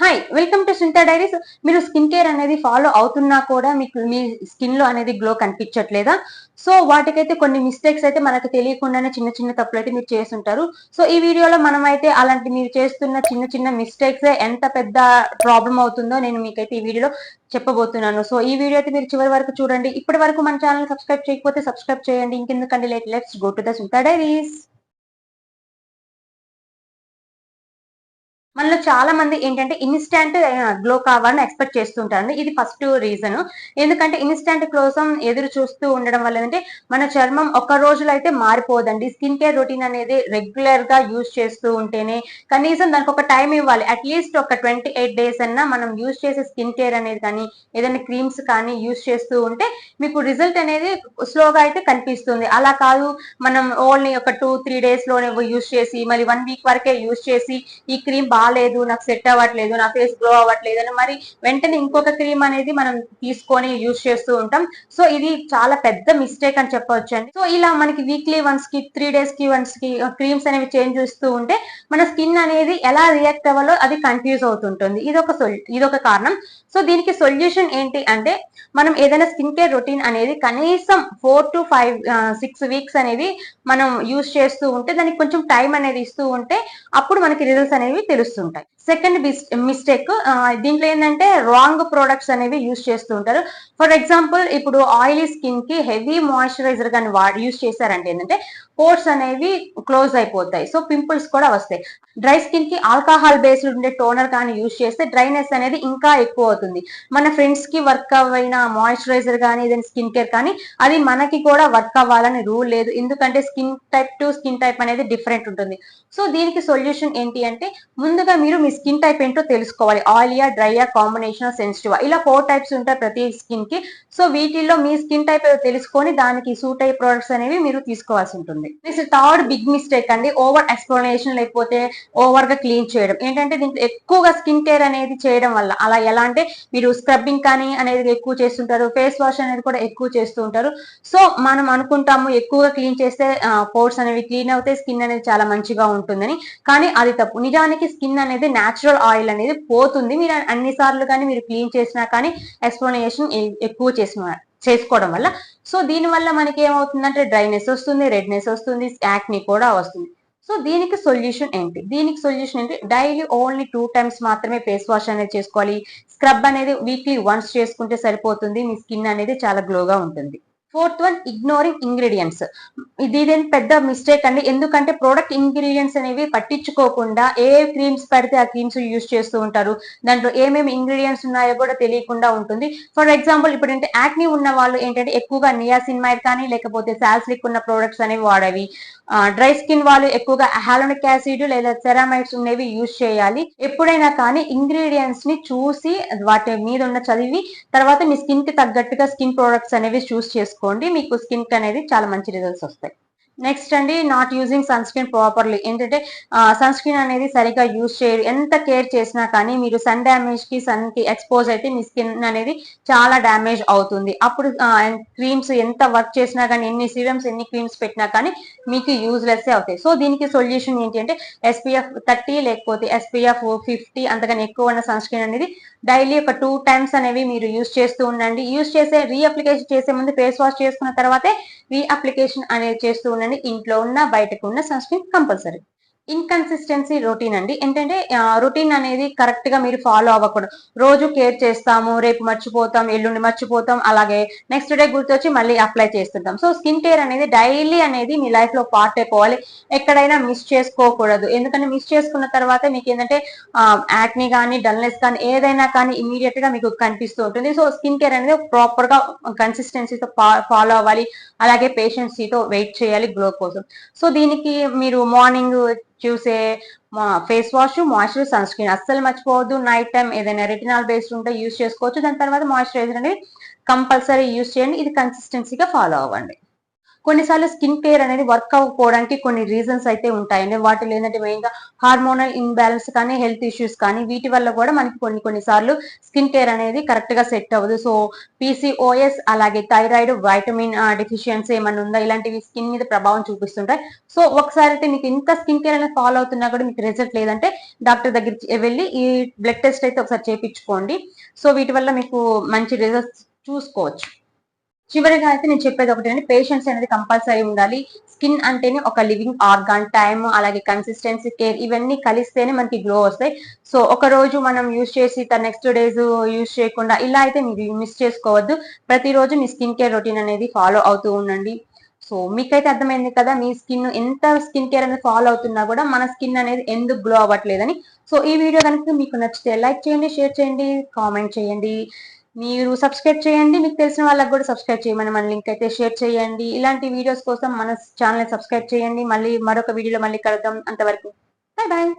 Hi welcome to Sintha diaries మీరు skin care అనేది follow అవుతున్నా కూడా మీకు మీ స్కిన్లో అనేది గ్లో కనిపించట్లేదా? సో వాటికైతే కొన్ని మిస్టేక్స్ అయితే మనకు తెలియకుండానే చిన్న చిన్న తప్పులు అయితే మీరు చేస్తుంటారు. సో ఈ వీడియోలో మనం అయితే అలాంటి మీరు చేస్తున్న చిన్న చిన్న మిస్టేక్స్ ఎంత పెద్ద ప్రాబ్లం అవుతుందో నేను మీకైతే ఈ వీడియోలో చెప్పబోతున్నాను. సో ఈ వీడియో అయితే మీరు చివరి వరకు చూడండి. ఇప్పటి వరకు మన ఛానల్ సబ్స్క్రైబ్ చేయకపోతే సబ్స్క్రైబ్ చేయండి. ఇంకెందుకండి? Late let's go to the Sintha diaries మనలో చాలా మంది ఏంటంటే ఇన్స్టెంట్ గ్లో కావాలని ఎక్స్పెక్ట్ చేస్తుంటారు ఇది ఫస్ట్ రీజన్ ఎందుకంటే ఇన్స్టెంట్ కోసం ఎదురు చూస్తూ ఉండడం వల్ల ఏంటంటే మన చర్మం ఒక్క రోజులో అయితే మారిపోదండి. స్కిన్ కేర్ రొటీన్ అనేది రెగ్యులర్గా యూజ్ చేస్తూ ఉంటేనే కనీసం దానికి ఒక టైం ఇవ్వాలి. అట్లీస్ట్ ఒక ట్వంటీ ఎయిట్ డేస్ అన్నా మనం యూజ్ చేసే స్కిన్ కేర్ అనేది కానీ ఏదైనా క్రీమ్స్ కానీ యూజ్ చేస్తూ ఉంటే మీకు రిజల్ట్ అనేది స్లోగా అయితే కనిపిస్తుంది. అలా కాదు మనం ఓన్లీ ఒక టూ త్రీ డేస్లోనే యూజ్ చేసి మళ్ళీ వన్ వీక్ వరకే యూజ్ చేసి ఈ క్రీమ్ బాగా రాలేదు నాకు సెట్ అవ్వట్లేదు నా ఫేస్ గ్లో అవ్వట్లేదు అని మరి వెంటనే ఇంకొక క్రీమ్ అనేది మనం తీసుకొని యూజ్ చేస్తూ ఉంటాం. సో ఇది చాలా పెద్ద మిస్టేక్ అని చెప్పవచ్చు అండి సో ఇలా మనకి వీక్లీ వన్స్కి త్రీ డేస్కి వన్స్కి క్రీమ్స్ అనేవి చేంజ్ చేస్తూ ఉంటే మన స్కిన్ అనేది ఎలా రియాక్ట్ అవ్వాలో అది కన్ఫ్యూజ్ అవుతుంటుంది. ఇది ఒక ఇది ఒక కారణం. సో దీనికి సొల్యూషన్ ఏంటి అంటే మనం ఏదైనా స్కిన్ కేర్ రొటీన్ అనేది కనీసం four to five six weeks అనేది మనం యూజ్ చేస్తూ ఉంటే దానికి కొంచెం టైం అనేది ఇస్తూ ఉంటే అప్పుడు మనకి రిజల్ట్స్ అనేవి తెలుస్తుంది. ఉంటాయి. సెకండ్ మిస్టేక్ దీంట్లో ఏంటంటే రాంగ్ ప్రొడక్ట్స్ అనేవి యూజ్ చేస్తూ ఉంటారు. ఫర్ ఎగ్జాంపుల్ ఇప్పుడు ఆయిలీ స్కిన్కి హెవీ మాయిశ్చరైజర్ కానీ వాడి యూజ్ చేశారంటే ఏంటంటే పోర్స్ అనేవి క్లోజ్ అయిపోతాయి. సో పింపుల్స్ కూడా వస్తాయి. డ్రై స్కిన్కి ఆల్కహాల్ బేస్డ్ ఉండే టోనర్ కానీ యూజ్ చేస్తే డ్రైనెస్ అనేది ఇంకా ఎక్కువ అవుతుంది. మన ఫ్రెండ్స్కి వర్క్ అయిన మాయిశ్చరైజర్ కానీ ఏదైనా స్కిన్ కేర్ కానీ అది మనకి కూడా వర్క్ అవ్వాలని రూల్ లేదు. ఎందుకంటే skin type to skin type అనేది డిఫరెంట్ ఉంటుంది. సో దీనికి సొల్యూషన్ ఏంటి అంటే ముందుగా మీరు మీ స్కిన్ టైప్ ఏంటో తెలుసుకోవాలి. ఆయిలియా డ్రైయా కాంబినేషన్ సెన్సిటివ్? ఇలా ఫోర్ టైప్స్ ఉంటాయి ప్రతి స్కిన్ కి సో వీటిల్లో మీ స్కిన్ టైప్ తెలుసుకొని దానికి సూట్ అయ్యే ప్రొడక్ట్స్ అనేవి మీరు తీసుకోవాల్సి ఉంటుంది. నెక్స్ట్ థర్డ్ బిగ్ మిస్టేక్ అండి. ఓవర్ ఎక్స్ప్లెనేషన్ లేకపోతే ఓవర్గా క్లీన్ చేయడం. ఏంటంటే దీంట్లో ఎక్కువగా స్కిన్ కేర్ అనేది చేయడం వల్ల. అలా ఎలా అంటే మీరు స్క్రబ్బింగ్ కానీ అనేది ఎక్కువ చేస్తుంటారు. ఫేస్ వాష్ అనేది కూడా ఎక్కువ చేస్తూ ఉంటారు. సో మనం అనుకుంటాము ఎక్కువగా క్లీన్ చేస్తే పోర్స్ అనేవి క్లీన్ అవుతాయి స్కిన్ అనేది చాలా మంచిగా ఉంటుందని. కానీ అది తప్పు. నిజానికి స్కిన్ అనేది న్యాచురల్ ఆయిల్ అనేది పోతుంది. మీరు అన్ని సార్లు కానీ మీరు క్లీన్ చేసినా కానీ ఎక్స్ప్లెనేషన్ ఎక్కువ చేసిన చేసుకోవడం వల్ల. సో దీని వల్ల మనకి ఏమవుతుందంటే డ్రైనెస్ వస్తుంది రెడ్నెస్ వస్తుంది యాక్ని కూడా వస్తుంది. సో దీనికి సొల్యూషన్ ఏంటి? దీనికి సొల్యూషన్ ఏంటి? డైలీ ఓన్లీ టూ టైమ్స్ మాత్రమే ఫేస్ వాష్ అనేది చేసుకోవాలి. స్క్రబ్ అనేది వీక్లీ వన్స్ చేసుకుంటే సరిపోతుంది. మీ స్కిన్ అనేది చాలా గ్లోగా ఉంటుంది. ఫోర్త్ వన్ ఇగ్నోరింగ్ ఇంగ్రీడియంట్స్ ఇది పెద్ద మిస్టేక్ అండి. ఎందుకంటే ప్రోడక్ట్ ఇంగ్రీడియంట్స్ అనేవి పట్టించుకోకుండా ఏ క్రీమ్స్ పెడితే ఆ క్రీమ్స్ యూజ్ చేస్తూ ఉంటారు. దాంట్లో ఏమేమి ఇంగ్రీడియంట్స్ ఉన్నాయో కూడా తెలియకుండా ఉంటుంది. ఫర్ ఎగ్జాంపుల్ ఇప్పుడు ఏంటంటే యాక్ని ఉన్న వాళ్ళు ఏంటంటే ఎక్కువగా నియాసిన్మైడ్ కానీ లేకపోతే సాల్స్లిక్ ఉన్న ప్రోడక్ట్స్ అనేవి వాడేవి. డ్రై స్కిన్ వాళ్ళు ఎక్కువగా హాలోనిక్ యాసిడ్ లేదా సెరామైడ్స్ ఉన్నవి యూజ్ చేయాలి. ఎప్పుడైనా కానీ ఇంగ్రీడియంట్స్ని చూసి వాటి మీద ఉన్న చదివి తర్వాత మీ స్కిన్కి తగ్గట్టుగా స్కిన్ ప్రోడక్ట్స్ అనేవి చూస్ చేసుకోవాలి చేసుకోండి మీకు స్కిన్ అనేది చాలా మంచి రిజల్ట్స్ వస్తాయి. నెక్స్ట్ అండి not using sun screen properly ఏంటంటే సన్ స్క్రీన్ అనేది సరిగా యూజ్ చేయరు. ఎంత కేర్ చేసినా కానీ మీరు సన్ డ్యామేజ్కి సన్కి ఎక్స్పోజ్ అయితే మీ స్కిన్ అనేది చాలా డ్యామేజ్ అవుతుంది. అప్పుడు క్రీమ్స్ ఎంత వర్క్ చేసినా కానీ ఎన్ని సీరమ్స్ ఎన్ని క్రీమ్స్ పెట్టినా కానీ మీకు యూజ్లెస్ అవుతాయి. సో దీనికి సొల్యూషన్ ఏంటి అంటే ఎస్పీఎఫ్ థర్టీ లేకపోతే ఎస్పీఎఫ్ ఫిఫ్టీ అంతకన్నా ఎక్కువ ఉన్న సన్ స్క్రీన్ అనేది డైలీ ఒక టూ టైమ్స్ అనేవి మీరు యూజ్ చేస్తూ ఉండండి. యూజ్ చేసే రీఅప్లికేషన్ చేసే ముందు ఫేస్ వాష్ చేసుకున్న తర్వాతే రీఅప్లికేషన్ అనేది చేస్తూ ఉండండి. ఇంట్లో ఉన్న బయటకు ఉన్న sun screen compulsory inconsistency routine అండి. ఏంటంటే రొటీన్ అనేది కరెక్ట్గా మీరు ఫాలో అవ్వకూడదు. రోజు కేర్ చేస్తాము రేపు మర్చిపోతాం ఎల్లుండి మర్చిపోతాం అలాగే నెక్స్ట్ డే గుర్తొచ్చి మళ్ళీ అప్లై చేస్తుంటాం. సో స్కిన్ కేర్ అనేది డైలీ అనేది మీ లైఫ్లో పార్ట్ అయిపోవాలి. ఎక్కడైనా మిస్ చేసుకోకూడదు. ఎందుకంటే మిస్ చేసుకున్న తర్వాత మీకు ఏంటంటే యాక్ని కానీ డల్నెస్ కానీ ఏదైనా కానీ ఇమీడియట్గా మీకు కనిపిస్తూ ఉంటుంది. సో స్కిన్ కేర్ అనేది ప్రాపర్గా కన్సిస్టెన్సీతో ఫాలో అవ్వాలి. అలాగే పేషెన్సీతో వెయిట్ చేయాలి గ్లో కోసం. సో దీనికి మీరు మార్నింగ్ చూసే face wash moisture sun screen అస్సలు మర్చిపోవద్దు. నైట్ టైం ఏదైనా రెటినాల్ బేస్డ్ ఉంటే యూస్ చేసుకోవచ్చు. దాని తర్వాత మాయిశ్చరైజర్ అనేది కంపల్సరీ యూస్ చేయండి. ఇది కన్సిస్టెన్సీగా ఫాలో అవ్వండి. కొన్నిసార్లు స్కిన్ కేర్ అనేది వర్క్ అవ్వకపోవడానికి కొన్ని రీజన్స్ అయితే ఉంటాయండి. వాటిలో ఏంటంటే మెయిన్గా హార్మోనల్ ఇన్బ్యాలెన్స్ కానీ హెల్త్ ఇష్యూస్ కానీ వీటి వల్ల కూడా మనకి కొన్ని కొన్నిసార్లు స్కిన్ కేర్ అనేది కరెక్ట్గా సెట్ అవ్వదు. సో పీసీఓఎస్ అలాగే థైరాయిడ్ వైటమిన్ డెఫిషియన్సీ ఏమైనా ఉందా? ఇలాంటివి స్కిన్ మీద ప్రభావం చూపిస్తుంటాయి. సో ఒకసారి అయితే మీకు ఇంత స్కిన్ కేర్ అనేది ఫాలో అవుతున్నా కూడా మీకు రిజల్ట్ లేదంటే డాక్టర్ దగ్గరికి వెళ్ళి ఈ బ్లడ్ టెస్ట్ అయితే ఒకసారి చేయించుకోండి సో వీటి వల్ల మీకు మంచి రిజల్ట్స్ చూసుకోవచ్చు. చివరిగా అయితే నేను చెప్పేది ఒకటి అండి. పేషెన్స్ అనేది కంపల్సరీ ఉండాలి. స్కిన్ అంటేనే ఒక లివింగ్ ఆర్గాన్ టైమ్ అలాగే కన్సిస్టెన్సీ కేర్ ఇవన్నీ కలిస్తేనే మనకి గ్లో వస్తాయి. సో ఒక రోజు మనం యూజ్ చేసి నెక్స్ట్ డేస్ యూజ్ చేయకుండా ఇలా అయితే మీరు మిస్ చేసుకోవద్దు. ప్రతిరోజు మీ స్కిన్ కేర్ రొటీన్ అనేది ఫాలో అవుతూ ఉండండి. సో మీకైతే అర్థమైంది కదా మీ స్కిన్ ఎంత స్కిన్ కేర్ అనేది ఫాలో అవుతున్నా కూడా మన స్కిన్ అనేది ఎందుకు గ్లో అవ్వట్లేదని. సో ఈ వీడియో కనుక మీకు నచ్చితే లైక్ చేయండి షేర్ చేయండి కామెంట్ చేయండి. మీరు సబ్స్క్రైబ్ చేయండి. మీకు తెలిసిన వాళ్ళకి కూడా సబ్స్క్రైబ్ చేయమని మన లింక్ అయితే షేర్ చేయండి. ఇలాంటి వీడియోస్ కోసం మన ఛానల్ సబ్స్క్రైబ్ చేయండి. మళ్ళీ మరొక వీడియోలో మళ్ళీ కలుద్దాం. అంతవరకు. Bye bye